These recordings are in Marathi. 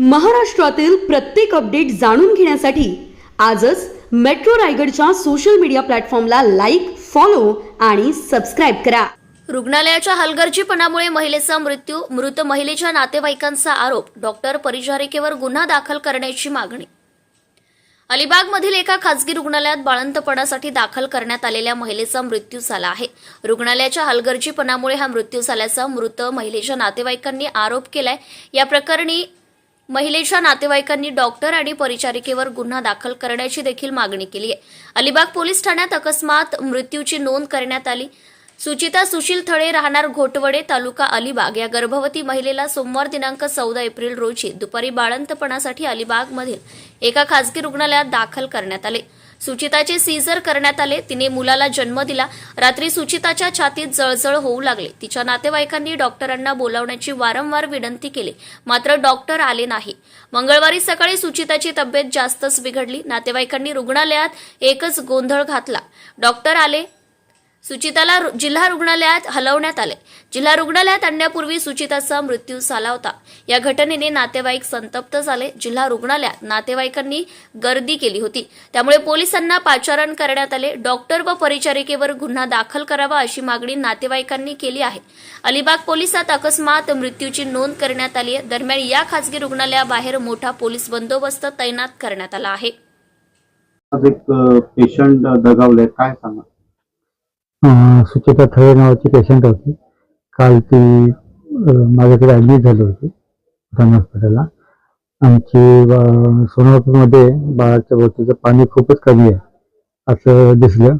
महाराष्ट्रातील प्रत्येक अपडेट जाणून घेण्यासाठी आजच मेट्रो रायगडच्या सोशल मीडिया प्लॅटफॉर्मला लाईक फॉलो आणि सबस्क्राईब करा. रुग्णालयाच्या हलगर्जीपणामुळे महिलेचा मृत्यू मृत महिलेच्या नातेवाईकांचा आरोप डॉक्टर परिचारिकेवर गुन्हा दाखल करण्याची मागणी. अलिबागमधील एका खासगी रुग्णालयात बाळंतपणासाठी दाखल करण्यात आलेल्या महिलेचा मृत्यू झाला आहे. रुग्णालयाच्या हलगर्जीपणामुळे हा मृत्यू झाल्याचा मृत महिलेच्या नातेवाईकांनी आरोप केलाय. या प्रकरणी महिलेच्या नातेवाईकांनी डॉक्टर आणि परिचारिकेवर गुन्हा दाखल करण्याची देखील मागणी केली आहे. अलिबाग पोलीस ठाण्यात अकस्मात मृत्यूची नोंद करण्यात आली. सुचिता सुशील थळे राहणार घोटवडे तालुका अलिबाग. या गर्भवती महिलेला सोमवार दिनांक चौदा एप्रिल रोजी दुपारी बाळंतपणासाठी अलिबागमधील एका खासगी रुग्णालयात दाखल करण्यात आले. सुचिताचे सीझर करण्यात आले. तिने मुलाला जन्म दिला. रात्री सुचिताच्या छातीत जळजळ होऊ लागले. तिच्या नातेवाईकांनी डॉक्टरांना बोलावण्याची वारंवार विनंती केली. मात्र डॉक्टर आले नाही. मंगळवारी सकाळी सुचिताची तब्येत जास्तच बिघडली. नातेवाईकांनी रुग्णालयात एकच गोंधळ घातला. डॉक्टर आले. सुचिताला जिल्हा रुग्णालयात हलवण्यात आले. जिल्हा रुग्णालयात आणण्यापूर्वी सुचिताचा मृत्यू झाला होता. या घटनेने नातेवाईक संतप्त झाले. जिल्हा रुग्णालयात नातेवाईकांनी गर्दी केली होती. त्यामुळे पोलिसांना पाचारण करण्यात आले. डॉक्टर व परिचारिकेवर गुन्हा दाखल करावा अशी मागणी नातेवाईकांनी केली आहे. अलिबाग पोलिसात अकस्मात मृत्यूची नोंद करण्यात आली आहे. दरम्यान या खासगी रुग्णालयाबाहेर मोठा पोलीस बंदोबस्त तैनात करण्यात आला आहे. पेशंट दगावले काय सांगा सुचिता थळे नावाची पेशंट होती. काल ती माझ्याकडे ॲडमिट झाली होती धन हॉस्पिटलला आमची अं, बाळाच्या बोटीचं पाणी खूपच कमी आहे असं दिसलं.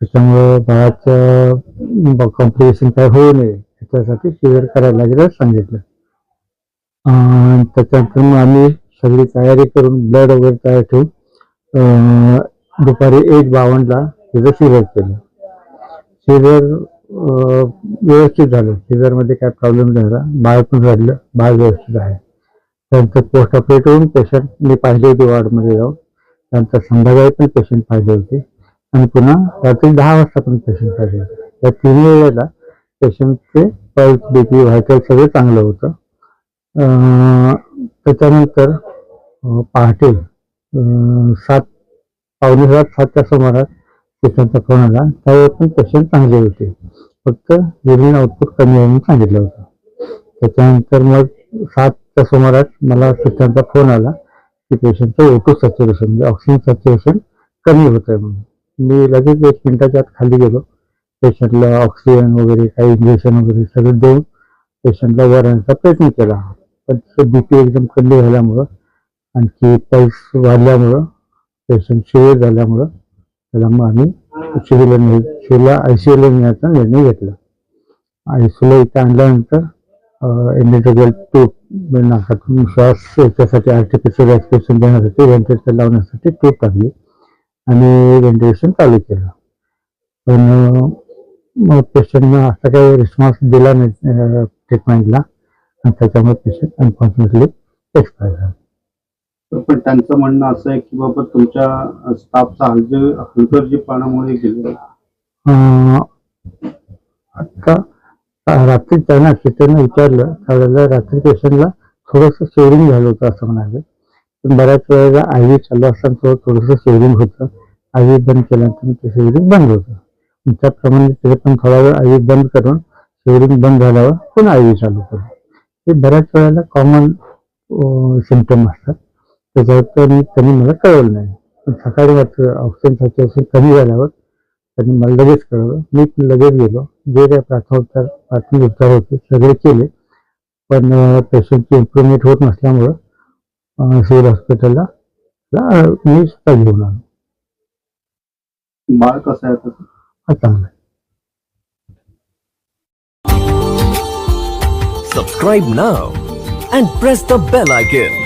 त्याच्यामुळं बाळाचं कॉम्प्लिकेशन काय होऊ नये त्याच्यासाठी शिबिर करायला लागेल सांगितलं. त्याच्यानंतर मग आम्ही सगळी तयारी करून ब्लड वगैरे तयार ठेवून दुपारी एक बावन्नला तिचं शिबिर केलं. सीझर व्यवस्थित झालं. सीझर काय प्रॉब्लेम नाही झाला. बाळ पण रडलं. बाळ व्यवस्थित आहे. त्यांचं पोस्ट ऑपरेटिव्ह पेशंट मी पाहिले होते वॉर्डमध्ये जाऊन. त्यांचा संध्याकाळी पण पेशंट पाहिले होते. आणि पुन्हा रात्री दहा वाजता पण पेशंट पाहिले होते. त्या तिन्ही वेळेला पेशंटचे पल्स बीपी व्हायचं सगळं चांगलं होतं. त्याच्यानंतर पहाटे सात पावणे सात सातच्या सुमारास पेशंटचा फोन आला त्यावेळी पण पेशंट चांगले होते. फक्त युरिन आउटपुट कमी आहे म्हणून सांगितलं होतं. त्याच्यानंतर मग सातच्या सुमारास मला पेशंटचा फोन आला की पेशंटचं ओटू सॅच्युरेशन म्हणजे ऑक्सिजन सॅच्युरेशन कमी होत आहे म्हणून. मी लगेच एक मिनिटाच्या आत खाली गेलो. पेशंटला ऑक्सिजन वगैरे काही इंजेक्शन वगैरे सगळं देऊन पेशंटला वर आणण्याचा प्रयत्न केला. पण बी पी एकदम कमी झाल्यामुळं आणखी पल्स वाढल्यामुळं पेशंट शिवर झाल्यामुळं त्याला मग आम्ही शिवीला ने सी आयसीयूला नेण्याचा निर्णय घेतला. आय आयसीयूला इथं आणल्यानंतर एंडिटोरियल ट्यूब नाकातून श्वास याच्यासाठी आर्टिफिशियल रेस्पिरेशन देण्यासाठी व्हेंटिलेटर लावण्यासाठी ट्यूब टाकली आणि व्हेंटिलेशन चालू केलं. पण मग पेशंटनं असा काही रिस्पॉन्स दिला नाही ट्रीटमेंटला आणि त्याच्यामुळे पेशंट अनफॉर्च्युनेटली एक्सपायर झाला. पण त्यांचं म्हणणं असं आहे की बाबा तुमच्या स्टाफचा हलजे हलगर्जीपणामुळे गेले आता रात्री त्यांना शिक्षण विचारलं त्यावेळेला रात्री पेशंटला थोडंसं शेअरिंग झालं होतं असं म्हणाले. पण बऱ्याच वेळेला आय व्ही चालू असताना थोडं थोडंसं शेअरिंग होतं. आय व्ही बंद केल्यानंतर ते शेअरिंग बंद होतं. त्याप्रमाणे ते पण थोडा वेळ आय व्ही बंद करून शेअरिंग बंद झाल्यावर पुन्हा आय व्ही चालू करून हे बऱ्याच वेळेला कॉमन सिमटम असतात. त्याच्यावर त्यांनी मला कळवलं नाही. पण सकाळी मात्र ऑक्सिजन सॅच्युरेशन कमी झाल्यावर त्यांनी मला लगेच कळवलं मी पण लगेच गेलो. जे काही प्राथमिक उपचार प्राथमिक उपचार होते सगळे केले. पण पेशंटची इम्प्रुव्हमेंट होत नसल्यामुळं सिव्हिल हॉस्पिटलला मी स्वतः घेऊन आलो. बाळ कसं आहे हा चांगला आहे. Subscribe now and press the bell icon.